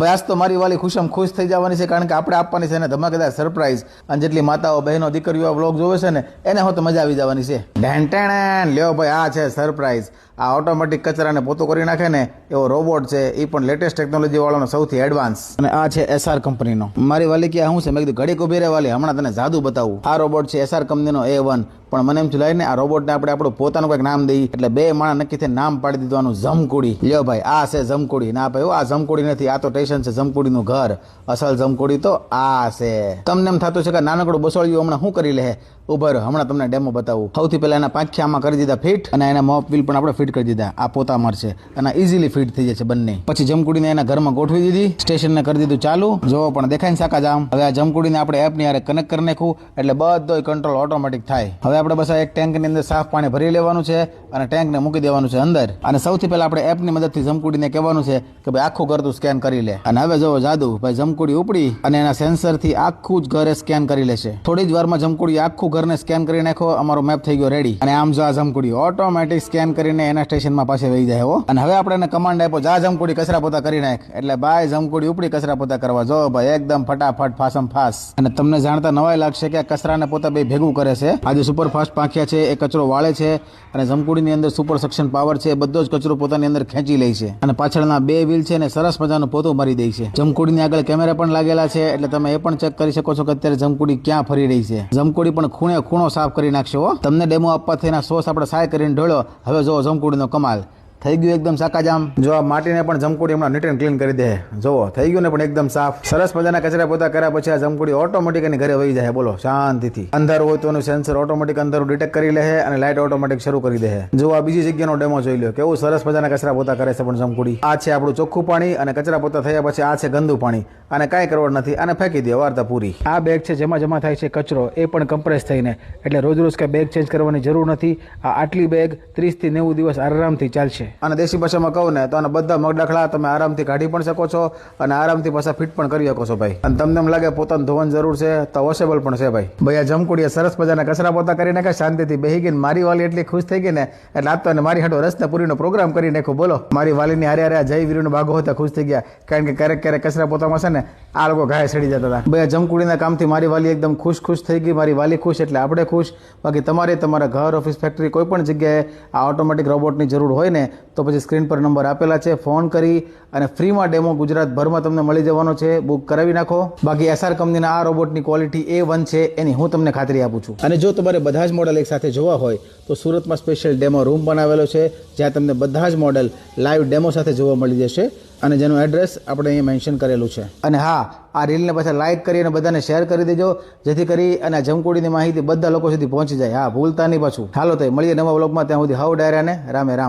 ભાઈ આજ તો મારી વાલી ખુશમ ખુશ થઈ જવાની છે કારણ કે આપણે આપવાની છે એને ધમાકેદાર સરપ્રાઈઝ અને જેટલી માતાઓ બહેનો દીકરીઓ આ બ્લોગ જોવે છે ને, એને હું તો મજા આવી જવાની છે. ઢેંટેણ લ્યો ભાઈ, આ છે સરપ્રાઈઝ આ ઓટોમેટિક કચરાને પોતો કરી નાખે ને, એવો રોબોટ છે એ પણ લેટેસ્ટ ટેકનોલોજી વાળાનો સૌથી એડવાન્સ અને આ છે એસઆર કંપનીનો મારી વાલી કે શું છે? મેં કીધું ઘડીક ઊભી રહે વાલી હમણાં તને જાદુ બતાવું. આ રોબોટ છે એસઆર કંપનીનો એ વન પણ મને એમ થયું ને આ રોબોટને આપણે આપણું પોતાનું કંઈક નામ દઈએ. એટલે બે માણસ નક્કી થઈને નામ પાડી દીધું ઝમકુડી લ્યો ભાઈ, આ છે ઝમકુડી ના ભાઈ આ જમકુડી નથી, આ તો સ્ટેશન છે ઝમકુડીનું ઘર. અસલ ઝમકુડી તો આ છે. તમને એમ થતું છે કે નાનકડું બસોળિયું હમણાં શું કરી લે? ઊભા રહ્યો હમણાં તમને ડેમો બતાવું. સૌથી પહેલાં એના પાંખ્યામાં કરી દીધા ફિટ અને એના મોપ વ્હીલ પણ આપણે ફિટ કરી દીધા. આ પોતા મારશે અને ઇઝીલી ફિટ થઈ જશે બંને. પછી જમકુડીને એના ઘરમાં ગોઠવી દીધી. સ્ટેશનને કરી દીધું ચાલુ. જો પણ દેખાય ને સાકા જામ હવે આ જમકુડીને આપણે એપની યારે કનેક્ટ કરી નાખવું એટલે બધો કંટ્રોલ ઓટોમેટિક થાય. હવે આપણે બસ એક ટેન્કની અંદર સાફ પાણી ભરી લેવાનું છે અને ટેન્કને મૂકી દેવાનું છે અંદર. અને સૌથી પહેલાં આપણે એપની મદદથી જમકુડીને કહેવાનું છે કે ભાઈ આખું ઘર તું સ્કેન કરી લે. અને હવે જો જાદુ. ભાઈ જમકુડી ઉપડી અને એના સેન્સરથી આખું જ ઘરે સ્કેન કરી લેશે. થોડી જ વારમાં જમકુડી આખું ઘરને સ્કેન કરી નાખો, અમારો મેપ થઈ ગયો રેડી અને આમ જો આ જમકુડી ઓટોમેટિક સ્કેન કરીને એના સ્ટેશનમાં પાસે વહી જાય હો. અને હવે આપણે કમાન્ડ આપ્યો જા જમકુડી કચરા પોતા કરી નાખ. એટલે ભાઈ, જમકુડી ઉપડી કચરા પોતા કરવા જો ભાઈ, એકદમ ફટાફટ ફાસમ ફાસ. અને તમને જાણતા નવાય લાગશે કે આ કચરાને પોતા બે ભેગું કરે છે. આજે સુપર પાંખિયા છે, એ કચરો વાળે છે, અને જમકુડીની અંદર સુપર સક્શન પાવર છે, એ બધો જ કચરો પોતાની અંદર ખેંચી લે છે. અને પાછળના બે વ્હીલ છે ને, સરસ મજાનું પોતું મારી દે છે. જમકુડીની આગળ કેમેરા પણ લાગેલા છે, એટલે તમે એ પણ ચેક કરી શકો છો કે અત્યારે જમકુડી ક્યાં ફરી રહી છે. જમકુડી પણ ખૂણે ખૂણો સાફ કરી નાખશે હો. તમને ડેમો આપવા થઈને સોસ આપણે સાય કરીને ઢોળ્યો. હવે જો જમકુડીનો કમાલ. થઈ ગયું એકદમ સાકાજામ જો આ માટીને પણ જમકુડી હમણાં નીટ એન્ડ ક્લીન કરી દે. જોવો થઈ ગયું ને પણ એકદમ સાફ. સરસ મજાના કચરા પોતા કર્યા પછી આ જમકુડી ઓટોમેટિક એની ઘરે વહી જાય. બોલો શાંતિથી. અંધારું હોય તો એનું સેન્સર ઓટોમેટિક અંધારું ડિટેક્ટ કરી લે અને લાઇટ ઓટોમેટિક શરૂ કરી દે જો આ બીજી જગ્યાનો ડેમો જોઈ લો કેવું સરસ મજાના કચરા પોતા કરે છે પણ જમકુડી. આ છે આપણું ચોખ્ખું પાણી અને કચરા પોતા થયા પછી આ છે ગંદુ પાણી. અને કાંઈ કરવાનું નથી. અને ફેંકી દે વાર્તા પૂરી. આ બેગ છે જેમાં જમા થાય છે કચરો. એ પણ કમ્પ્રેસ થઈને. એટલે રોજ રોજ કાંઈ બેગ ચેન્જ કરવાની જરૂર નથી. આ આટલી બેગ ત્રીસથી નેવું દિવસ આરામથી ચાલશે. અને દેશી ભાષામાં કહું ને, તો આના બધા મગડાખલા તમે આરામથી કાઢી પણ શકો છો અને આરામથી પાછા ફિટ પણ કરી શકો છો ભાઈ. અને તમને એમ લાગે પોતાનું ધોવન જરૂર છે, તો વોશેબલ પણ છે ભાઈ. ભાઈ, આ જમકુડીએ સરસ મજાના કચરા પોતા કરી નાખ્યા, શાંતિથી બેહી ગઈ મારી વાલી એટલી ખુશ થઈ ગઈ ને, એટલે આજ તો મારી હાટો રસને પૂરીનો પ્રોગ્રામ કરી નાખ્યો, બોલો. મારી વાલીની હારે હારે જય વીરનો ભાગો હતા, ખુશ થઈ ગયા. કારણ કે ક્યારેક ક્યારેક કચરા પોતામાં છે ને, આ લોકો ઘાય સડી જતા હતા. ભાઈ, આ જમકુડીના કામથી મારી વાલી એકદમ ખુશ ખુશ થઈ ગઈ, મારી વાલી ખુશ, એટલે આપણે ખુશ. બાકી તમારે તમારા ઘર, ઓફિસ, ફેક્ટરી, કોઈ પણ જગ્યાએ આ ઓટોમેટિક રોબોટની જરૂર હોય ને તો પછી સ્ક્રીન પર નંબર આપેલા છે ફોન કરી અને ફ્રીમાં ડેમો ગુજરાતભરમાં તમને મળી જવાનો છે. બુક કરાવી નાખો. બાકી એસઆર કંપનીના આ રોબોટની ક્વોલિટી એ વન છે એની હું તમને ખાતરી આપું છું. અને જો તમારે બધા જ મોડલ એક સાથે જોવા હોય તો સુરતમાં સ્પેશિયલ ડેમો રૂમ બનાવેલો છે જ્યાં તમને બધા જ મોડલ લાઈવ ડેમો સાથે જોવા મળી જશે. અને જેનું એડ્રેસ આપણે અહીંયા મેન્શન કરેલું છે. અને હા આ રીલને પાછા લાઇક કરી અને બધાને શેર કરી દેજો જેથી કરી અને આ જમકુડીની માહિતી બધા લોકો સુધી પહોંચી જાય. હા ભૂલતા નહીં પાછું. હાલો તો મળીએ નવા બ્લોગમાં ત્યાં સુધી હાઉ ડાયરાને રામે રામ.